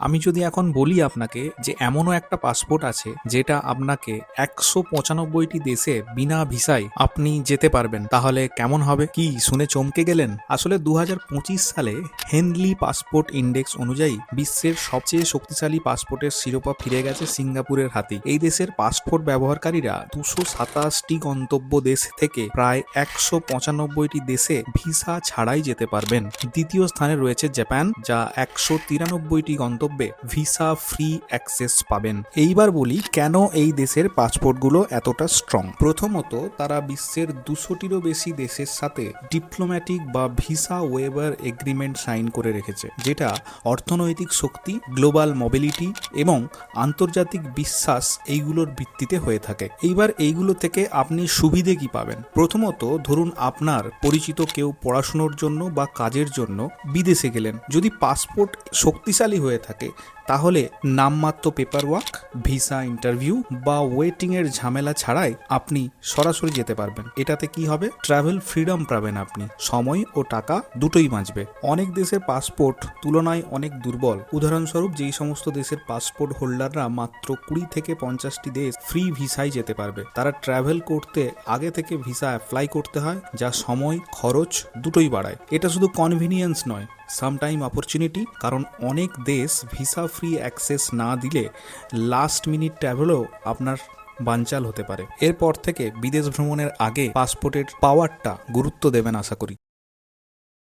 আমি যদি এখন বলি আপনাকে যে এমনও একটা পাসপোর্ট আছে যেটা আপনাকে একশো পঁচানব্বইটি দেশে বিনা ভিসায় আপনি যেতে পারবেন, তাহলে কেমন হবে? কি শুনে চমকে গেলেন? আসলে দু হাজার পঁচিশ সালে হেনলি পাসপোর্ট ইন্ডেক্স অনুযায়ী বিশ্বের সবচেয়ে শক্তিশালী পাসপোর্টের শিরোপা ফিরে গেছে সিঙ্গাপুরের হাতে। এই দেশের পাসপোর্ট ব্যবহারকারীরা দুশো সাতাশটি গন্তব্য দেশ থেকে প্রায় একশো পঁচানব্বইটি দেশে ভিসা ছাড়াই যেতে পারবেন। দ্বিতীয় স্থানে রয়েছে জাপান, যা একশো তিরানব্বইটি গন্তব্যে ভিসা ফ্রি অ্যাক্সেস পাবেন। এইবার বলি কেন এই দেশের পাসপোর্টগুলো এতটা স্ট্রং প্রথমত, তারা বিশ্বের দুশোটিরও বেশি দেশের সাথে ডিপ্লোম্যাটিক বা ভিসা ওয়েবার এগ্রিমেন্ট সাইন করে রেখেছে, যেটা অর্থনৈতিক শক্তি গ্লোবাল মোবিলিটি এবং আন্তর্জাতিক বিশ্বাস এইগুলোর ভিত্তিতে হয়ে থাকে। এইবার এইগুলো থেকে আপনি সুবিধে কি পাবেন? প্রথমত, ধরুন আপনার পরিচিত কেউ পড়াশুনোর জন্য বা কাজের জন্য বিদেশে গেলেন। যদি পাসপোর্ট শক্তিশালী হয়ে থাকে তাহলে নামমাত্র পেপার ওয়ার্ক ভিসা ইন্টারভিউ বা ওয়েটিংয়ের ঝামেলা ছাড়াই আপনি সরাসরি যেতে পারবেন। এটাতে কি হবে? ট্রাভেল ফ্রিডম পাবেন আপনি। সময় ও টাকা দুটোই বাঁচবে। অনেক দেশের পাসপোর্ট তুলনায় অনেক দুর্বল। উদাহরণস্বরূপ যেই সমস্ত দেশের পাসপোর্ট হোল্ডাররা মাত্র কুড়ি থেকে পঞ্চাশটি দেশ ফ্রি ভিসায় যেতে পারবে। তারা ট্রাভেল করতে আগে থেকে ভিসা অ্যাপ্লাই করতে হয়, যা সময়, খরচ দুটোই বাড়ায়। এটা শুধু কনভিনিয়েন্স নয় সামটাইম অপরচুনিটি কারণ অনেক দেশ ভিসা ফ্রি অ্যাক্সেস না দিলে লাস্ট মিনিট ট্রাভেলও আপনার বানচাল হতে পারে। এরপর থেকে বিদেশ ভ্রমণের আগে পাসপোর্টের পাওয়ারটা গুরুত্ব দেবেন আশা করি।